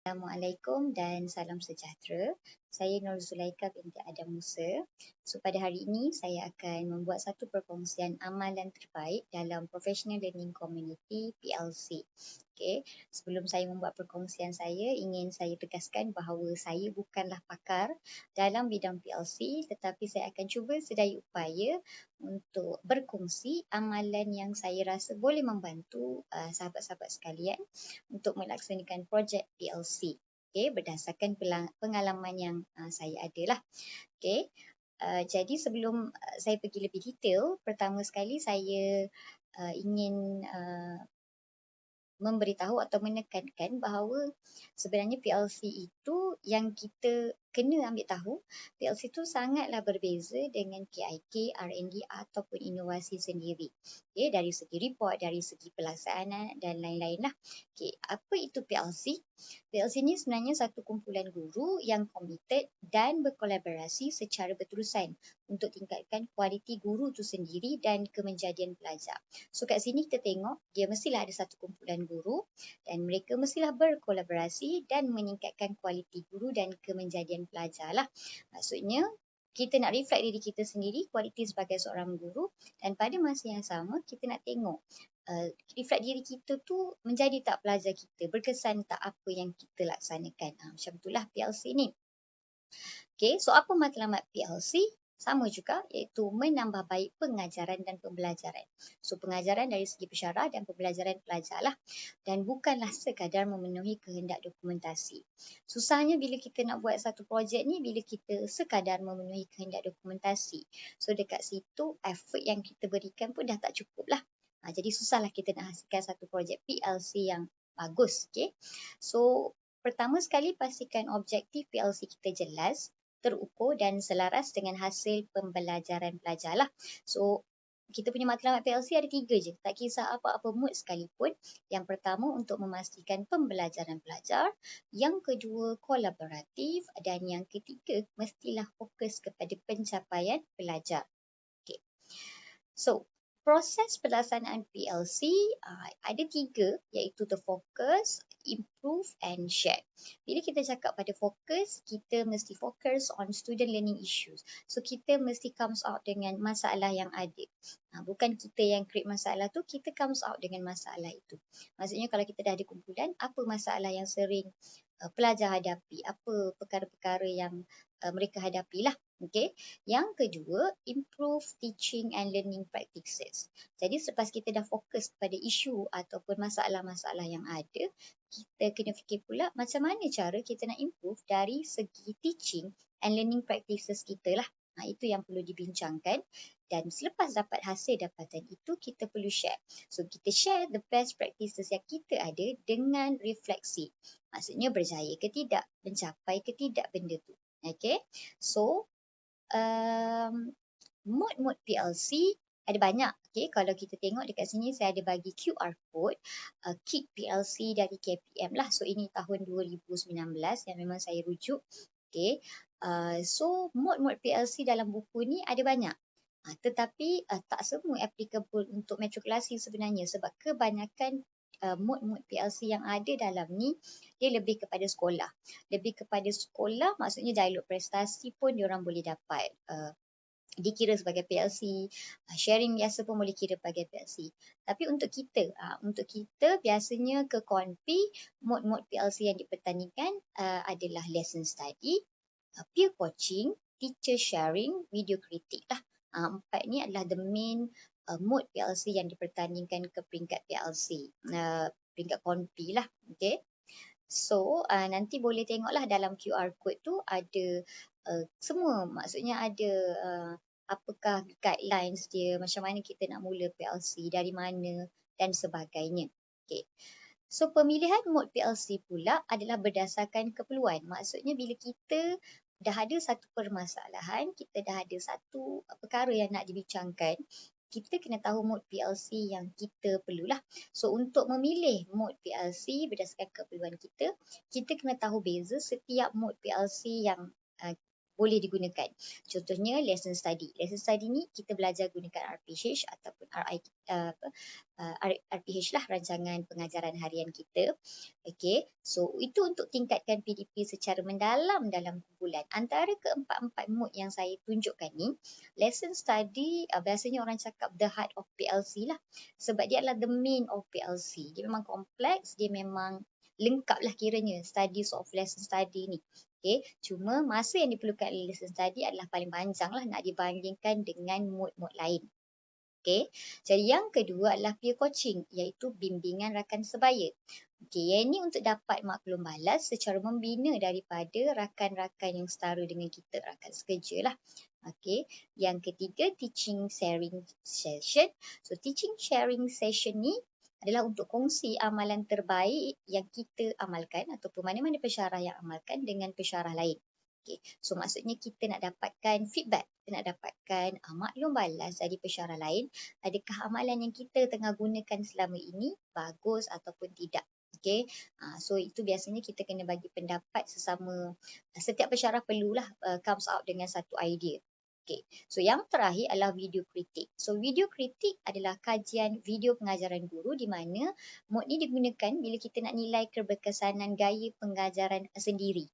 Assalamualaikum dan salam sejahtera. Saya Nur Zulaika binti Adam Musa. So pada hari ini saya akan membuat satu perkongsian amalan terbaik dalam Professional Learning Community PLC. Okay. Sebelum saya membuat perkongsian saya, ingin saya tegaskan bahawa saya bukanlah pakar dalam bidang PLC tetapi saya akan cuba sedaya upaya untuk berkongsi amalan yang saya rasa boleh membantu uh, sahabat-sahabat sekalian untuk melaksanakan projek PLC. Okay, berdasarkan pengalaman yang uh, saya ada lah. Okay. Uh, jadi sebelum uh, saya pergi lebih detail, pertama sekali saya uh, ingin uh, memberitahu atau menekankan bahawa sebenarnya PLC itu yang kita kena ambil tahu PLC itu sangatlah berbeza dengan KIK, R&D ataupun inovasi sendiri. Okay, dari segi report, dari segi pelaksanaan dan lain-lain lah. Okay, apa itu PLC? PLC ni sebenarnya satu kumpulan guru yang komited dan berkolaborasi secara berterusan untuk tingkatkan kualiti guru itu sendiri dan kemenjadian pelajar. So kat sini kita tengok dia mestilah ada satu kumpulan guru dan mereka mestilah berkolaborasi dan meningkatkan kualiti guru dan kemenjadian dan pelajar lah. Maksudnya kita nak reflect diri kita sendiri kualiti sebagai seorang guru dan pada masa yang sama kita nak tengok uh, reflect diri kita tu menjadi tak pelajar kita berkesan tak apa yang kita laksanakan. Ha, macam itulah PLC ni. Okay, so apa matlamat PLC? Sama juga iaitu menambah baik pengajaran dan pembelajaran. So pengajaran dari segi pesyarah dan pembelajaran pelajar lah dan bukanlah sekadar memenuhi kehendak dokumentasi. Susahnya bila kita nak buat satu projek ni bila kita sekadar memenuhi kehendak dokumentasi. So dekat situ effort yang kita berikan pun dah tak cukup lah. Ha, jadi susahlah kita nak hasilkan satu projek PLC yang bagus. Okay? So pertama sekali pastikan objektif PLC kita jelas terukur dan selaras dengan hasil pembelajaran pelajar lah. So kita punya matlamat PLC ada tiga je. Tak kisah apa-apa mood sekalipun. Yang pertama untuk memastikan pembelajaran pelajar. Yang kedua kolaboratif. Dan yang ketiga mestilah fokus kepada pencapaian pelajar. Okay. So proses pelaksanaan PLC uh, ada tiga iaitu terfokus, improve and share. Bila kita cakap pada fokus, kita mesti fokus on student learning issues. So kita mesti comes out dengan masalah yang ada. Uh, bukan kita yang create masalah tu, kita comes out dengan masalah itu. Maksudnya kalau kita dah ada kumpulan, apa masalah yang sering uh, pelajar hadapi, apa perkara-perkara yang uh, mereka hadapilah. Okay. Yang kedua, improve teaching and learning practices. Jadi selepas kita dah fokus pada isu ataupun masalah-masalah yang ada, kita kena fikir pula macam mana cara kita nak improve dari segi teaching and learning practices kita lah. Ha, itu yang perlu dibincangkan dan selepas dapat hasil dapatan itu kita perlu share. So kita share the best practices yang kita ada dengan refleksi. Maksudnya berjaya ke tidak, mencapai ke tidak benda tu. Okay, so um, mod-mod PLC ada banyak. Okay, kalau kita tengok dekat sini saya ada bagi QR code uh, kit PLC dari KPM lah. So ini tahun 2019 yang memang saya rujuk. Okay, uh, so mod-mod PLC dalam buku ni ada banyak. Uh, tetapi uh, tak semua applicable untuk matrikulasi sebenarnya sebab kebanyakan uh, mod-mod PLC yang ada dalam ni dia lebih kepada sekolah. Lebih kepada sekolah maksudnya dialog prestasi pun diorang boleh dapat uh, dikira sebagai PLC. Uh, sharing biasa pun boleh kira sebagai PLC. Tapi untuk kita, uh, untuk kita biasanya ke konpi mod-mod PLC yang dipertandingkan uh, adalah lesson study, peer coaching, teacher sharing, video kritik lah. Empat ni adalah the main mode PLC yang dipertandingkan ke peringkat PLC. Peringkat konpi lah. Okay. So uh, nanti boleh tengoklah dalam QR code tu ada uh, semua maksudnya ada uh, apakah guidelines dia macam mana kita nak mula PLC dari mana dan sebagainya. Okay. So pemilihan mode PLC pula adalah berdasarkan keperluan. Maksudnya bila kita dah ada satu permasalahan, kita dah ada satu perkara yang nak dibincangkan, kita kena tahu mode PLC yang kita perlulah. So untuk memilih mode PLC berdasarkan keperluan kita, kita kena tahu beza setiap mode PLC yang boleh digunakan. Contohnya lesson study. Lesson study ni kita belajar gunakan RPH ataupun RI uh, uh, RPH lah rancangan pengajaran harian kita. Okay, so itu untuk tingkatkan PDP secara mendalam dalam kumpulan. Antara keempat-empat mood yang saya tunjukkan ni, lesson study uh, biasanya orang cakap the heart of PLC lah. Sebab dia adalah the main of PLC. Dia memang kompleks, dia memang lengkap lah kiranya studies of lesson study ni. Okay, cuma masa yang diperlukan oleh lesson study adalah paling panjang lah nak dibandingkan dengan mood-mood lain. Okay, jadi yang kedua adalah peer coaching iaitu bimbingan rakan sebaya. Okay, yang ini untuk dapat maklum balas secara membina daripada rakan-rakan yang setara dengan kita, rakan sekerja lah. Okay, yang ketiga teaching sharing session. So teaching sharing session ni adalah untuk kongsi amalan terbaik yang kita amalkan ataupun mana-mana pesyarah yang amalkan dengan pesyarah lain. Okay. So maksudnya kita nak dapatkan feedback, kita nak dapatkan uh, maklum balas dari pesyarah lain, adakah amalan yang kita tengah gunakan selama ini bagus ataupun tidak. Okay. Uh, so itu biasanya kita kena bagi pendapat sesama, setiap pesyarah perlulah uh, comes out dengan satu idea. Okay. So yang terakhir adalah video kritik. So video kritik adalah kajian video pengajaran guru di mana mod ni digunakan bila kita nak nilai keberkesanan gaya pengajaran sendiri.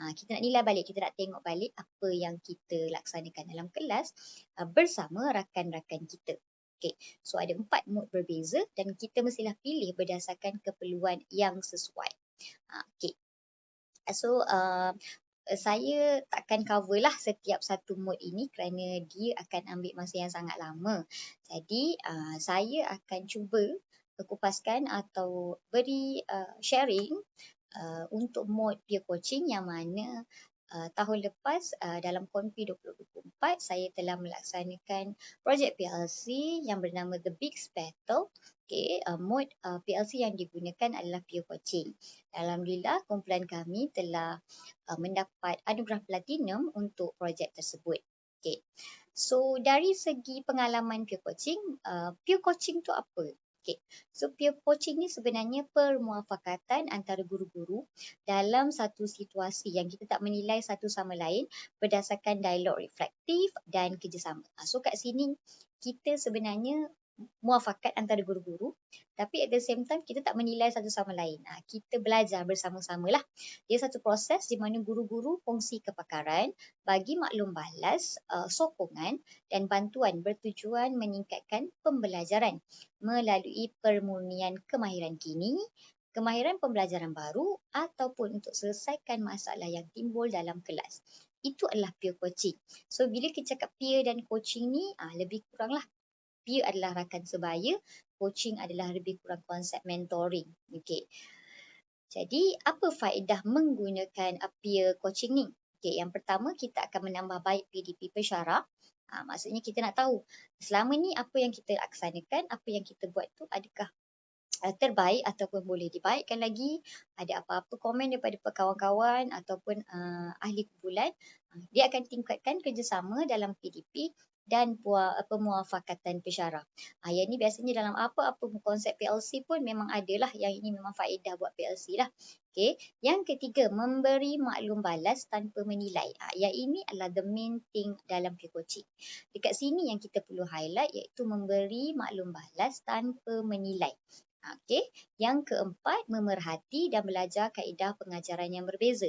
Ha, kita nak nilai balik, kita nak tengok balik apa yang kita laksanakan dalam kelas uh, bersama rakan-rakan kita. Okay. So ada empat mod berbeza dan kita mestilah pilih berdasarkan keperluan yang sesuai. Ha, okay. So uh, saya takkan cover lah setiap satu mood ini kerana dia akan ambil masa yang sangat lama. Jadi uh, saya akan cuba kupaskan atau beri uh, sharing uh, untuk mod peer coaching yang mana uh, tahun lepas uh, dalam Konfi 2024 saya telah melaksanakan projek PLC yang bernama The Big Battle Okay, uh, mode uh, PLC yang digunakan adalah peer coaching. Alhamdulillah, kumpulan kami telah uh, mendapat anugerah platinum untuk projek tersebut. Okay. So, dari segi pengalaman peer coaching, uh, peer coaching tu apa? Okay. So, peer coaching ni sebenarnya permuafakatan antara guru-guru dalam satu situasi yang kita tak menilai satu sama lain berdasarkan dialog reflektif dan kerjasama. So, kat sini kita sebenarnya muafakat antara guru-guru tapi at the same time kita tak menilai satu sama lain. Ha, kita belajar bersama-sama lah. Dia satu proses di mana guru-guru kongsi kepakaran bagi maklum balas, uh, sokongan dan bantuan bertujuan meningkatkan pembelajaran melalui permurnian kemahiran kini, kemahiran pembelajaran baru ataupun untuk selesaikan masalah yang timbul dalam kelas. Itu adalah peer coaching. So bila kita cakap peer dan coaching ni ah lebih kuranglah peer adalah rakan sebaya, coaching adalah lebih kurang konsep mentoring. Okay. Jadi, apa faedah menggunakan peer coaching ni? Okay, yang pertama, kita akan menambah baik PDP pesyarah. Ha, maksudnya kita nak tahu selama ni apa yang kita laksanakan, apa yang kita buat tu adakah uh, terbaik ataupun boleh dibaikkan lagi. Ada apa-apa komen daripada kawan-kawan ataupun uh, ahli kumpulan. Uh, dia akan tingkatkan kerjasama dalam PDP dan pemuafakatan pesyarah. Ha, yang ni biasanya dalam apa-apa konsep PLC pun memang ada lah yang ini memang faedah buat PLC lah. Okay. Yang ketiga, memberi maklum balas tanpa menilai. Ha, yang ini adalah the main thing dalam peer coaching. Dekat sini yang kita perlu highlight iaitu memberi maklum balas tanpa menilai. Ha, okay. Yang keempat, memerhati dan belajar kaedah pengajaran yang berbeza.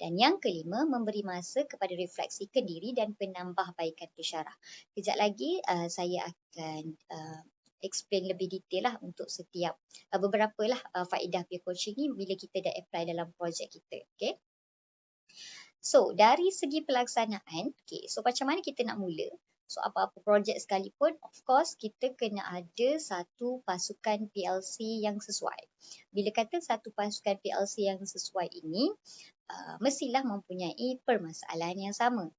Dan yang kelima, memberi masa kepada refleksikan diri dan penambahbaikan pesyarah. Kejap lagi uh, saya akan uh, explain lebih detail lah untuk setiap uh, beberapa lah uh, faedah peer coaching ni bila kita dah apply dalam projek kita. Okay. So, dari segi pelaksanaan, okay, so macam mana kita nak mula? So, apa-apa projek sekalipun, of course, kita kena ada satu pasukan PLC yang sesuai. Bila kata satu pasukan PLC yang sesuai ini, uh, mestilah mempunyai permasalahan yang sama.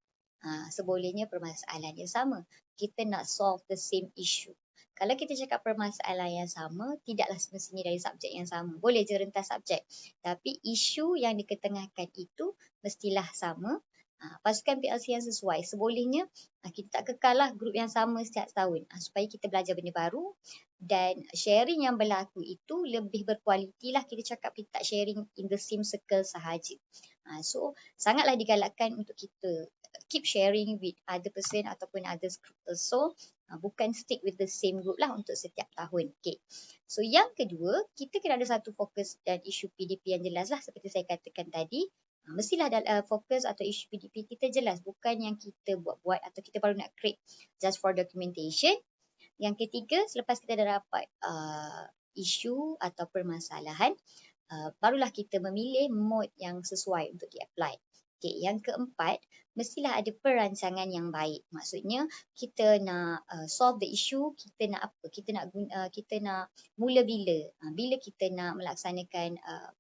Uh, sebolehnya permasalahan yang sama. Kita nak solve the same issue. Kalau kita cakap permasalahan yang sama, tidaklah semestinya dari subjek yang sama. Boleh je rentas subjek. Tapi isu yang diketengahkan itu mestilah sama Ha, pasukan PLC yang sesuai. Sebolehnya ha, kita tak kekal lah grup yang sama setiap tahun ha, supaya kita belajar benda baru dan sharing yang berlaku itu lebih berkualiti lah kita cakap kita tak sharing in the same circle sahaja. Ha, so sangatlah digalakkan untuk kita keep sharing with other person ataupun other group also. Bukan stick with the same group lah untuk setiap tahun. Okay. So yang kedua, kita kena ada satu fokus dan isu PDP yang jelas lah seperti saya katakan tadi. Mestilah uh, fokus atau isu PDP kita jelas bukan yang kita buat-buat atau kita baru nak create just for documentation. Yang ketiga, selepas kita dah dapat uh, isu atau permasalahan, uh, barulah kita memilih mode yang sesuai untuk di-apply. Okay, yang keempat, mestilah ada perancangan yang baik. Maksudnya, kita nak uh, solve the issue, kita nak apa? Kita nak uh, kita nak mula bila? Uh, bila kita nak melaksanakan uh,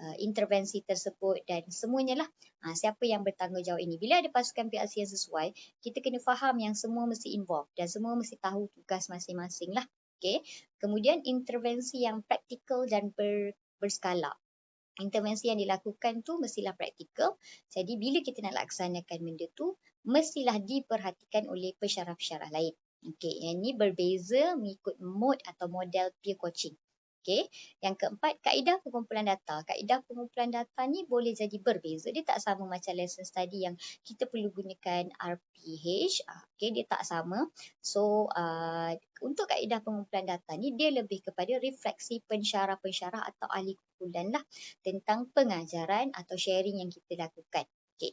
uh, intervensi tersebut dan semuanya lah uh, siapa yang bertanggungjawab ini. Bila ada pasukan PLC yang sesuai, kita kena faham yang semua mesti involved dan semua mesti tahu tugas masing-masing lah. Okay. Kemudian intervensi yang praktikal dan ber, berskala. Intervensi yang dilakukan tu mestilah praktikal. Jadi bila kita nak laksanakan benda tu, mestilah diperhatikan oleh pesyarah-pesyarah lain. Okay, yang ini berbeza mengikut mode atau model peer coaching. Okay. Yang keempat, kaedah pengumpulan data. Kaedah pengumpulan data ni boleh jadi berbeza. Dia tak sama macam lesson study yang kita perlu gunakan RPH. Ah, okay, dia tak sama. So, uh, untuk kaedah pengumpulan data ni, dia lebih kepada refleksi pensyarah-pensyarah atau ahli kumpulan lah tentang pengajaran atau sharing yang kita lakukan. Okay.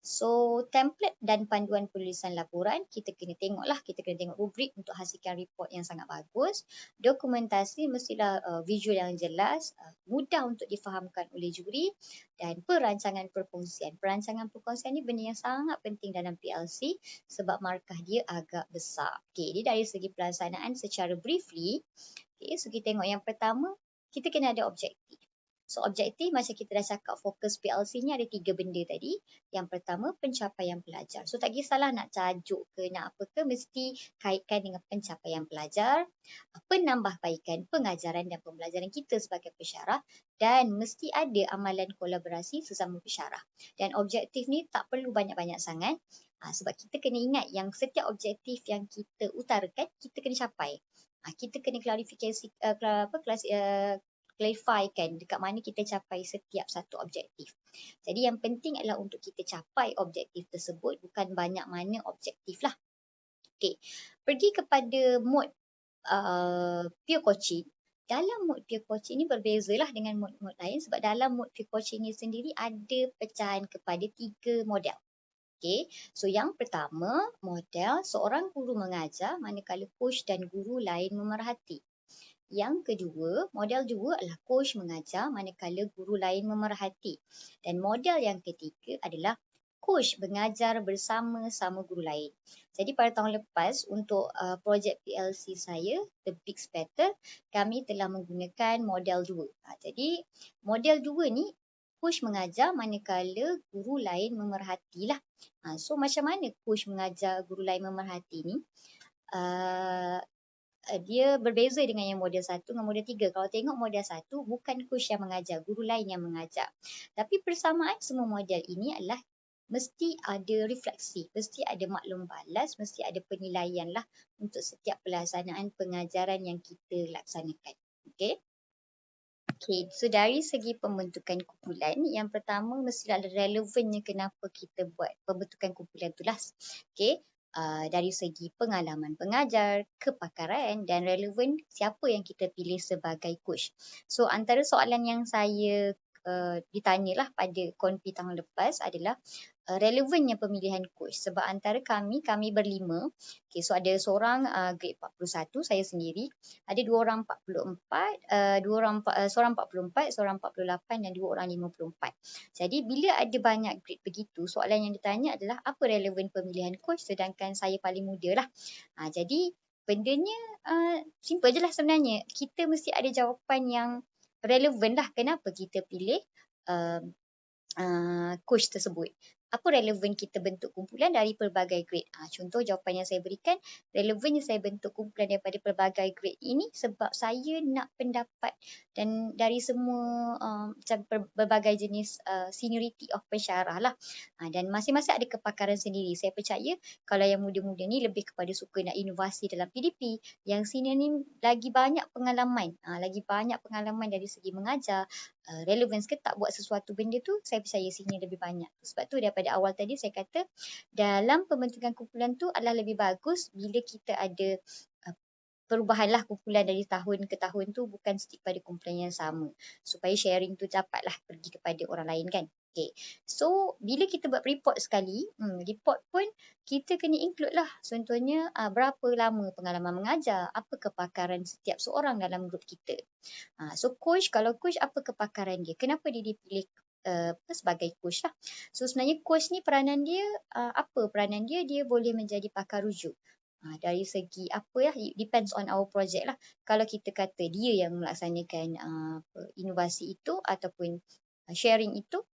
So template dan panduan penulisan laporan kita kena tengoklah kita kena tengok rubrik untuk hasilkan report yang sangat bagus. Dokumentasi mestilah uh, visual yang jelas, uh, mudah untuk difahamkan oleh juri dan perancangan perkongsian. Perancangan perkongsian ni benda yang sangat penting dalam PLC sebab markah dia agak besar. Okey, ini dari segi pelaksanaan secara briefly. Okey, so kita tengok yang pertama kita kena ada objektif. So objektif macam kita dah cakap fokus PLC ni ada tiga benda tadi. Yang pertama pencapaian pelajar. So tak kisahlah nak cajuk ke nak apa ke mesti kaitkan dengan pencapaian pelajar. Penambahbaikan pengajaran dan pembelajaran kita sebagai pesyarah. Dan mesti ada amalan kolaborasi sesama pesyarah. Dan objektif ni tak perlu banyak-banyak sangat. Ha, sebab kita kena ingat yang setiap objektif yang kita utarakan kita kena capai. Ha, kita kena klarifikasi uh, apa, kelas, uh, clarifikan dekat mana kita capai setiap satu objektif. Jadi yang penting adalah untuk kita capai objektif tersebut bukan banyak mana objektif lah. Okay. Pergi kepada mode uh, peer coaching. Dalam mode peer coaching ni berbeza lah dengan mode-mode lain sebab dalam mode peer coaching ni sendiri ada pecahan kepada tiga model. Okay. So yang pertama model seorang guru mengajar manakala coach dan guru lain memerhati. Yang kedua, model dua adalah coach mengajar manakala guru lain memerhati. Dan model yang ketiga adalah coach mengajar bersama-sama guru lain. Jadi pada tahun lepas untuk uh, projek PLC saya, The Big Spatter, kami telah menggunakan model dua. Ha, jadi model dua ni coach mengajar manakala guru lain memerhatilah. Ha, so macam mana coach mengajar guru lain memerhati ni? Uh, uh, dia berbeza dengan yang model satu dengan model tiga. Kalau tengok model satu, bukan coach yang mengajar, guru lain yang mengajar. Tapi persamaan semua model ini adalah mesti ada refleksi, mesti ada maklum balas, mesti ada penilaian lah untuk setiap pelaksanaan pengajaran yang kita laksanakan. Okay. Okay, so dari segi pembentukan kumpulan, yang pertama mesti ada relevannya kenapa kita buat pembentukan kumpulan tu lah. Okay, uh, dari segi pengalaman pengajar, kepakaran dan relevan siapa yang kita pilih sebagai coach. So antara soalan yang saya uh, ditanyalah pada konfi tahun lepas adalah uh, relevannya pemilihan coach. Sebab antara kami kami berlima okay, so ada seorang uh, grade 41 saya sendiri ada dua orang 44 uh, dua orang uh, seorang 44 seorang 48 dan dua orang 54 jadi bila ada banyak grade begitu soalan yang ditanya adalah apa relevan pemilihan coach? Sedangkan saya paling muda lah. Uh, jadi bendanya uh, simple je lah sebenarnya. Kita mesti ada jawapan yang relevan lah kenapa kita pilih uh, uh, coach tersebut. Apa relevan kita bentuk kumpulan dari pelbagai grade. Ha, contoh jawapan yang saya berikan, relevannya saya bentuk kumpulan daripada pelbagai grade ini sebab saya nak pendapat dan dari semua um, berbagai jenis uh, seniority of pensyarah lah. Ha, dan masing-masing ada kepakaran sendiri. Saya percaya kalau yang muda-muda ni lebih kepada suka nak inovasi dalam PDP. Yang senior ni lagi banyak pengalaman. Ha, lagi banyak pengalaman dari segi mengajar, uh, relevance ke tak buat sesuatu benda tu saya percaya sini lebih banyak. Sebab tu daripada awal tadi saya kata dalam pembentukan kumpulan tu adalah lebih bagus bila kita ada uh, perubahanlah kumpulan dari tahun ke tahun tu bukan stick pada kumpulan yang sama. Supaya sharing tu dapatlah pergi kepada orang lain kan Okay. So, bila kita buat report sekali, hmm, report pun kita kena include lah. Contohnya, uh, berapa lama pengalaman mengajar, apa kepakaran setiap seorang dalam grup kita. Uh, so, coach, kalau coach, apa kepakaran dia? Kenapa dia dipilih uh, sebagai coach lah? So, sebenarnya coach ni peranan dia, uh, apa peranan dia? Dia boleh menjadi pakar rujuk. Ha, dari segi apa ya, depends on our project lah. Kalau kita kata dia yang melaksanakan uh, inovasi itu ataupun sharing itu,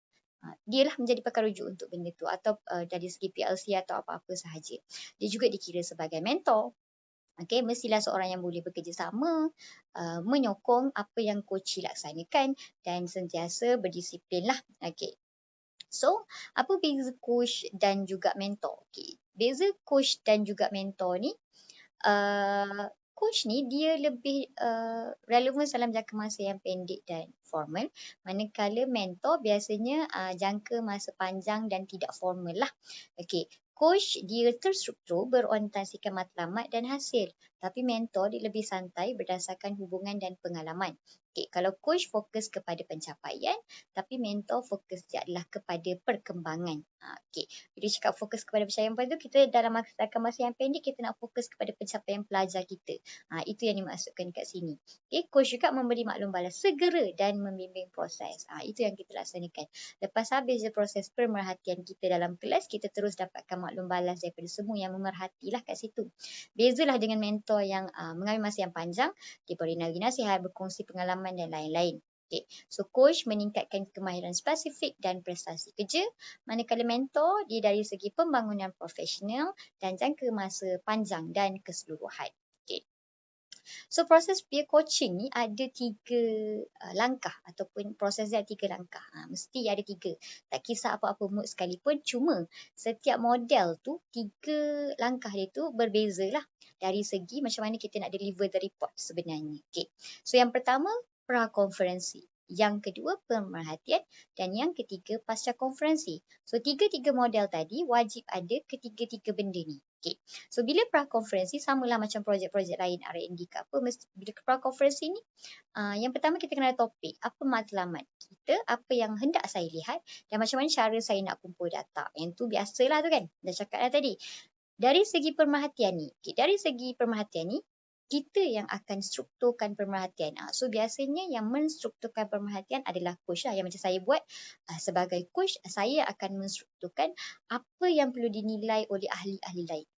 dia lah menjadi pakar rujuk untuk benda tu atau uh, dari segi PLC atau apa-apa sahaja. Dia juga dikira sebagai mentor. Okay, mestilah seorang yang boleh bekerjasama, uh, menyokong apa yang coach laksanakan dan sentiasa berdisiplin lah. Okay. So, apa beza coach dan juga mentor? Okay. Beza coach dan juga mentor ni, uh, coach ni dia lebih uh, relevan dalam jangka masa yang pendek dan formal manakala mentor biasanya uh, jangka masa panjang dan tidak formal lah. Okey, coach dia terstruktur berorientasikan matlamat dan hasil tapi mentor dia lebih santai berdasarkan hubungan dan pengalaman. Okay, kalau coach fokus kepada pencapaian, tapi mentor fokus dia adalah kepada perkembangan. Ha, okay. Bila cakap fokus kepada pencapaian tu, kita dalam masa, masa yang pendek, kita nak fokus kepada pencapaian pelajar kita. Ha, itu yang dimaksudkan kat sini. Okay, coach juga memberi maklum balas segera dan membimbing proses. Ha, itu yang kita laksanakan. Lepas habis proses pemerhatian kita dalam kelas, kita terus dapatkan maklum balas daripada semua yang memerhatilah kat situ. Bezalah dengan mentor yang uh, mengambil masa yang panjang, dia boleh nagi nasihat, berkongsi pengalaman dan lain-lain. Okay. So coach meningkatkan kemahiran spesifik dan prestasi kerja manakala mentor dia dari segi pembangunan profesional dan jangka masa panjang dan keseluruhan. So proses peer coaching ni ada tiga uh, langkah ataupun proses dia ada tiga langkah. Ha, mesti ada tiga. Tak kisah apa-apa mood sekalipun cuma setiap model tu tiga langkah dia tu berbeza lah dari segi macam mana kita nak deliver the report sebenarnya. Okay. So yang pertama prakonferensi. Yang kedua pemerhatian dan yang ketiga pasca konferensi. So tiga-tiga model tadi wajib ada ketiga-tiga benda ni. Okay. So bila prakonferensi samalah macam projek-projek lain R&D ke apa. Bila prakonferensi ni uh, yang pertama kita kena topik. Apa matlamat kita, apa yang hendak saya lihat dan macam mana cara saya nak kumpul data. Yang tu biasalah tu kan. Dah cakap dah tadi. Dari segi pemerhatian ni. Okay. Dari segi pemerhatian ni kita yang akan strukturkan pemerhatian. Uh, so biasanya yang menstrukturkan pemerhatian adalah coach lah. Yang macam saya buat uh, sebagai coach, saya akan menstrukturkan apa yang perlu dinilai oleh ahli-ahli lain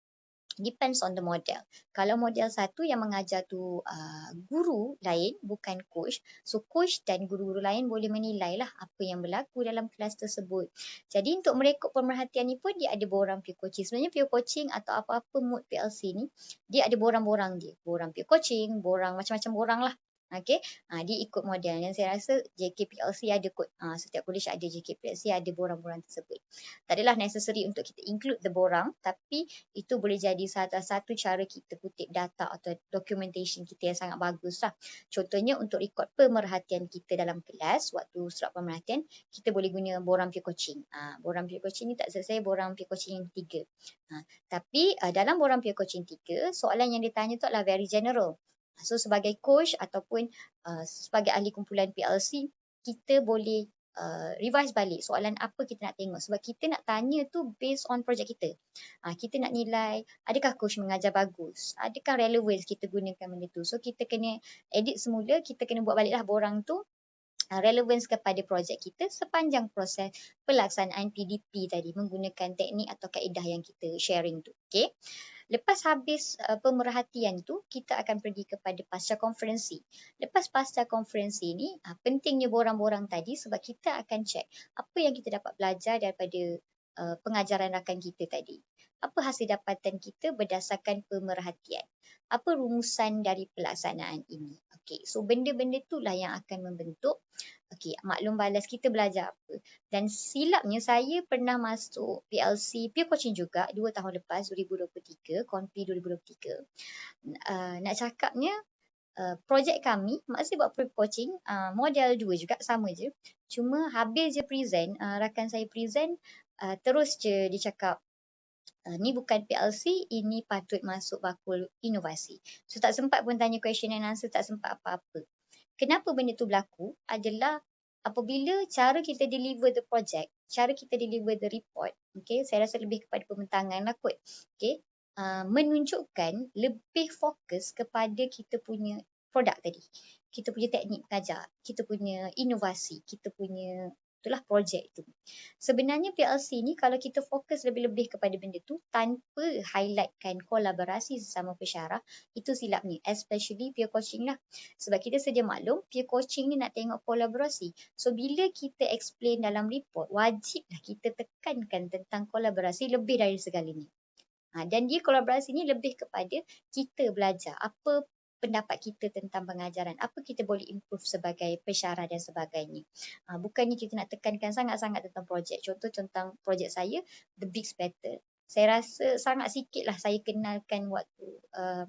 depends on the model. Kalau model satu yang mengajar tu uh, guru lain bukan coach, so coach dan guru-guru lain boleh menilai lah apa yang berlaku dalam kelas tersebut. Jadi untuk merekod pemerhatian ni pun dia ada borang peer coaching. Sebenarnya peer coaching atau apa-apa mood PLC ni dia ada borang-borang dia. Borang peer coaching, borang macam-macam borang lah. Okey, ha, dia ikut model yang saya rasa JKPLC ada kot. Ha, setiap college ada JKPLC ada borang-borang tersebut. Tak adalah necessary untuk kita include the borang tapi itu boleh jadi salah satu cara kita kutip data atau documentation kita yang sangat bagus lah. Contohnya untuk rekod pemerhatian kita dalam kelas waktu surat pemerhatian kita boleh guna borang peer coaching. Ha, borang peer coaching ni tak selesai borang peer coaching yang tiga. Ha, tapi uh, dalam borang peer coaching tiga soalan yang ditanya tu adalah very general. So sebagai coach ataupun uh, sebagai ahli kumpulan PLC, kita boleh uh, revise balik soalan apa kita nak tengok. Sebab kita nak tanya tu based on projek kita. Uh, kita nak nilai adakah coach mengajar bagus? Adakah relevance kita gunakan benda tu? So kita kena edit semula, kita kena buat baliklah borang tu relevance kepada projek kita sepanjang proses pelaksanaan PDP tadi menggunakan teknik atau kaedah yang kita sharing tu. Okay. Lepas habis uh, pemerhatian tu, kita akan pergi kepada pasca konferensi. Lepas pasca konferensi ni, uh, pentingnya borang-borang tadi sebab kita akan check apa yang kita dapat belajar daripada uh, pengajaran rakan kita tadi. Apa hasil dapatan kita berdasarkan pemerhatian? Apa rumusan dari pelaksanaan ini? Okey, so benda-benda itulah yang akan membentuk okey, maklum balas kita belajar apa. Dan silapnya saya pernah masuk PLC peer coaching juga 2 tahun lepas 2023, Konfi 2023. Uh, nak cakapnya Uh, projek kami masih buat pre coaching uh, model dua juga sama je cuma habis je present uh, rakan saya present uh, terus je dia cakap uh, ni bukan PLC ini patut masuk bakul inovasi. So tak sempat pun tanya question and answer tak sempat apa-apa. Kenapa benda tu berlaku? Adalah apabila cara kita deliver the project cara kita deliver the report okay saya rasa lebih kepada pembentangan lah kot okay uh, menunjukkan lebih fokus kepada kita punya produk tadi. Kita punya teknik mengajar, kita punya inovasi, kita punya itulah projek itu. Sebenarnya PLC ni kalau kita fokus lebih-lebih kepada benda tu tanpa highlightkan kolaborasi sesama pesyarah, itu silapnya. Especially peer coaching lah. Sebab kita sedia maklum, peer coaching ni nak tengok kolaborasi. So bila kita explain dalam report, wajiblah kita tekankan tentang kolaborasi lebih dari segalanya. Ha, dan dia kolaborasi ni lebih kepada kita belajar apa pendapat kita tentang pengajaran. Apa kita boleh improve sebagai pesyarah dan sebagainya. Ha, bukannya kita nak tekankan sangat-sangat tentang projek. Contoh tentang projek saya, The Big Battle. Saya rasa sangat sikit lah saya kenalkan waktu uh,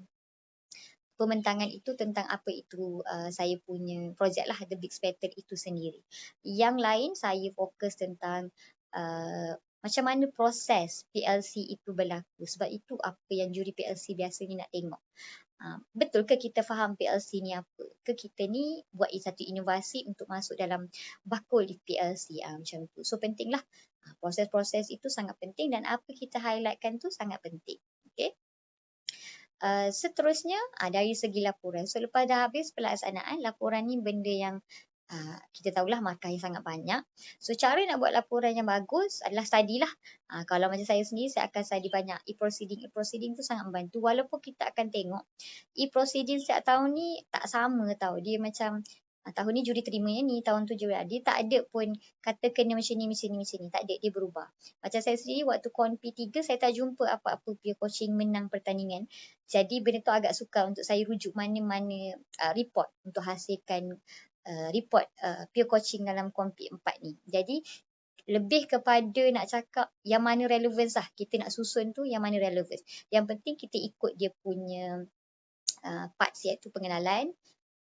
pementangan itu tentang apa itu uh, saya punya projek lah The Big Battle itu sendiri. Yang lain saya fokus tentang uh, macam mana proses PLC itu berlaku sebab itu apa yang juri PLC biasanya nak tengok. Ha, betul ke kita faham PLC ni apa? Ke kita ni buat satu inovasi untuk masuk dalam bakul di PLC ha, macam tu. So pentinglah ha, proses-proses itu sangat penting dan apa kita highlightkan tu sangat penting. Okay. Uh, seterusnya uh, dari segi laporan. So lepas dah habis pelaksanaan, laporan ni benda yang uh, kita tahulah markah yang sangat banyak. So cara nak buat laporan yang bagus adalah study lah. Uh, kalau macam saya sendiri, saya akan study banyak. E-proceeding, e-proceeding tu sangat membantu. Walaupun kita akan tengok e-proceeding setiap tahun ni tak sama tau. Dia macam uh, tahun ni juri terima yang ni, tahun tu juri dia tak ada pun kata kena macam ni, macam ni, macam ni. Tak ada, dia berubah. Macam saya sendiri waktu konpi 3 saya tak jumpa apa-apa peer coaching menang pertandingan. Jadi benda tu agak suka untuk saya rujuk mana-mana uh, report untuk hasilkan uh, report uh, peer coaching dalam kompik empat ni. Jadi lebih kepada nak cakap yang mana relevance lah. Kita nak susun tu yang mana relevance. Yang penting kita ikut dia punya uh, parts iaitu pengenalan,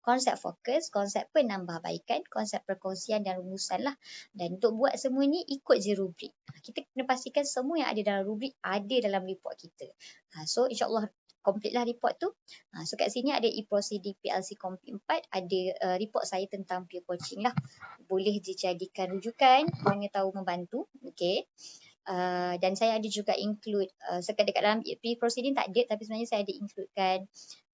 konsep fokus, konsep penambahbaikan, konsep perkongsian dan rumusan lah. Dan untuk buat semua ni ikut je rubrik. Kita kena pastikan semua yang ada dalam rubrik ada dalam report kita. So insyaAllah complete lah report tu. Ha, so kat sini ada e-proceeding PLC Complete 4. Ada uh, report saya tentang peer coaching lah. Boleh dijadikan rujukan. Mana tahu membantu. Okay. Uh, dan saya ada juga include uh, sekat dekat dalam pre-proceeding tak ada tapi sebenarnya saya ada includekan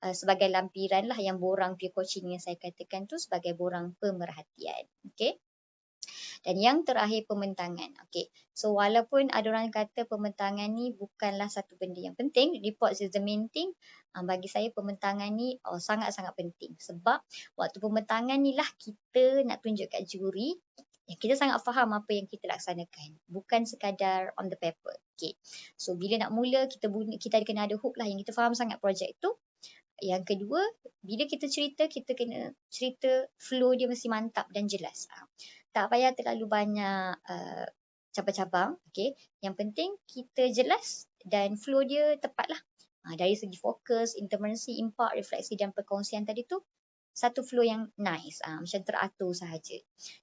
uh, sebagai lampiran lah yang borang peer coaching yang saya katakan tu sebagai borang pemerhatian. Okay. Dan yang terakhir pementangan. Okay. So walaupun ada orang kata pementangan ni bukanlah satu benda yang penting. Report is the main thing. Um, bagi saya pementangan ni oh, sangat-sangat penting. Sebab waktu pementangan ni lah kita nak tunjuk kat juri. Ya, kita sangat faham apa yang kita laksanakan. Bukan sekadar on the paper. Okay. So bila nak mula kita kita kena ada hook lah yang kita faham sangat projek tu. Yang kedua, bila kita cerita, kita kena cerita flow dia mesti mantap dan jelas. Ah, tak payah terlalu banyak uh, cabang-cabang. Okay. Yang penting kita jelas dan flow dia tepat lah. Uh, dari segi fokus, intervensi, impact, refleksi dan perkongsian tadi tu satu flow yang nice, uh, macam teratur sahaja.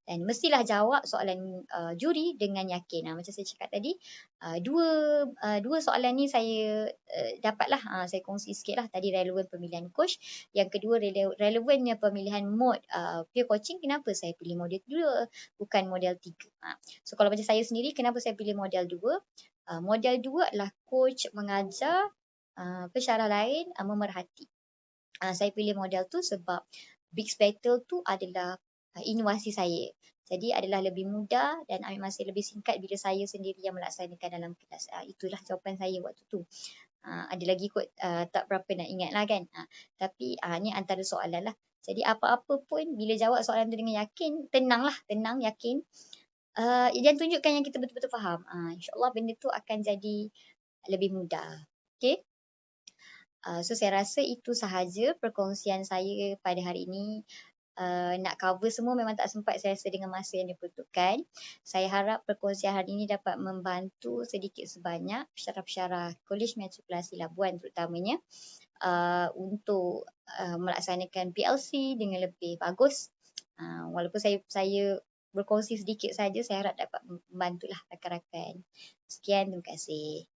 Dan mestilah jawab soalan uh, juri dengan yakin. Uh, macam saya cakap tadi, uh, dua uh, dua soalan ni saya uh, dapatlah, uh, saya kongsi sikit lah tadi relevan pemilihan coach. Yang kedua rele- relevannya pemilihan mode uh, peer coaching, kenapa saya pilih model dua bukan model tiga. Uh, so kalau macam saya sendiri, kenapa saya pilih model dua? Uh, model dua adalah coach mengajar uh, pesyarah lain uh, memerhati uh, saya pilih model tu sebab Big Battle tu adalah uh, inovasi saya. Jadi adalah lebih mudah dan ambil masa lebih singkat bila saya sendiri yang melaksanakan dalam kelas. Uh, itulah jawapan saya waktu tu. Uh, ada lagi kot uh, tak berapa nak ingat lah kan. Uh, tapi uh, ni antara soalan lah. Jadi apa-apa pun bila jawab soalan tu dengan yakin, tenanglah, tenang, yakin. uh, dan tunjukkan yang kita betul-betul faham. Uh, InsyaAllah benda tu akan jadi lebih mudah. Okay. Uh, so saya rasa itu sahaja perkongsian saya pada hari ini. Uh, nak cover semua memang tak sempat saya rasa dengan masa yang diperuntukkan. Saya harap perkongsian hari ini dapat membantu sedikit sebanyak pensyarah-pensyarah Kolej Matrikulasi Labuan terutamanya uh, untuk uh, melaksanakan PLC dengan lebih bagus. Uh, walaupun saya saya berkongsi sedikit saja, saya harap dapat membantulah rakan-rakan. Sekian, terima kasih.